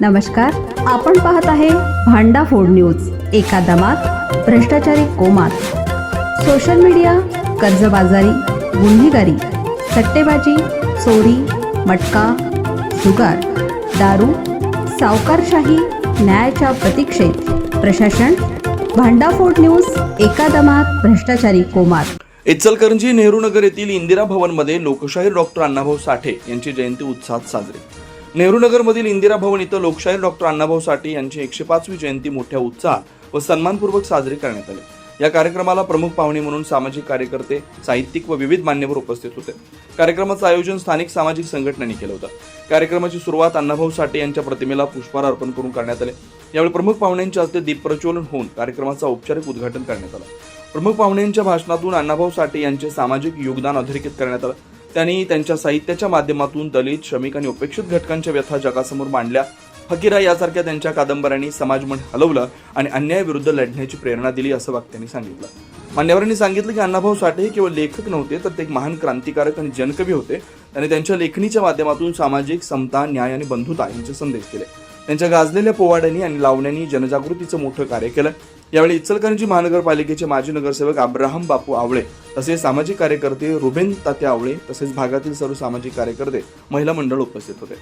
नमस्कार आपण पाहत आहे भांडा फोड न्यूज एका दमात भ्रष्टाचारी कोमात. सोशल मीडिया कर्जबाजारी गुन्हेगारी सट्टेबाजी चोरी मटका जुगार दारू सावकारशाही न्यायाच्या प्रतीक्षेत. प्रशासन भांडाफोड न्यूज एका दमात भ्रष्टाचारी कोमात. इचलकरंजी नेहरू नगर येथील इंदिरा भवनमध्ये लोकशाहीर डॉक्टर अण्णाभाऊ साठे यांची जयंती उत्साहात साजरी. नेहरू नगरमधील इंदिरा भवन इथं लोकशाहीर डॉक्टर अण्णाभाऊ साठे यांची एकशे पाचवी जयंती मोठ्या उत्साहात व सन्मानपूर्वक साजरी करण्यात आली. या कार्यक्रमाला प्रमुख पाहुणे म्हणून सामाजिक कार्यकर्ते साहित्यिक व विविध मान्यवर उपस्थित होते. कार्यक्रमाचं आयोजन स्थानिक सामाजिक संघटनांनी केलं होतं. कार्यक्रमाची सुरुवात अण्णाभाऊ साठे यांच्या प्रतिमेला पुष्पहार अर्पण करून करण्यात आले. यावेळी प्रमुख पाहुण्यांच्या हस्ते दीपप्रज्वलन होऊन कार्यक्रमाचं औपचारिक उद्घाटन करण्यात आलं. प्रमुख पाहुण्यांच्या भाषणातून अण्णाभाऊ साठे यांचे सामाजिक योगदान अधोरेखित करण्यात आलं. त्यांनी त्यांच्या साहित्याच्या माध्यमातून दलित श्रमिक आणि उपेक्षित घटकांच्या व्यथा जगासमोर मांडल्या. फकीरा यासारख्या त्यांच्या कादंबऱ्यांनी समाजमन हलवलं आणि अन्यायाविरुद्ध लढण्याची प्रेरणा दिली असं वक्त्यांनी सांगितलं. मान्यवरांनी सांगितलं की अण्णाभाऊ साठे हे केवळ लेखक नव्हते तर ते एक महान क्रांतिकारक आणि जनकवी होते. त्यांनी त्यांच्या लेखणीच्या माध्यमातून सामाजिक समता न्याय आणि बंधुता यांचे संदेश दिले. त्यांच्या गाजलेल्या पोवाड्यांनी आणि लावण्यांनी जनजागृतीचं मोठं कार्य केलं. यावेळी इचलकरंजी महानगरपालिकेचे माजी नगरसेवक अब्राहम बापू आवळे तसेच सामाजिक कार्यकर्ते रुबेन तात्या आवळे तसेच भागातील सर्व सामाजिक कार्यकर्ते महिला मंडळ उपस्थित होते.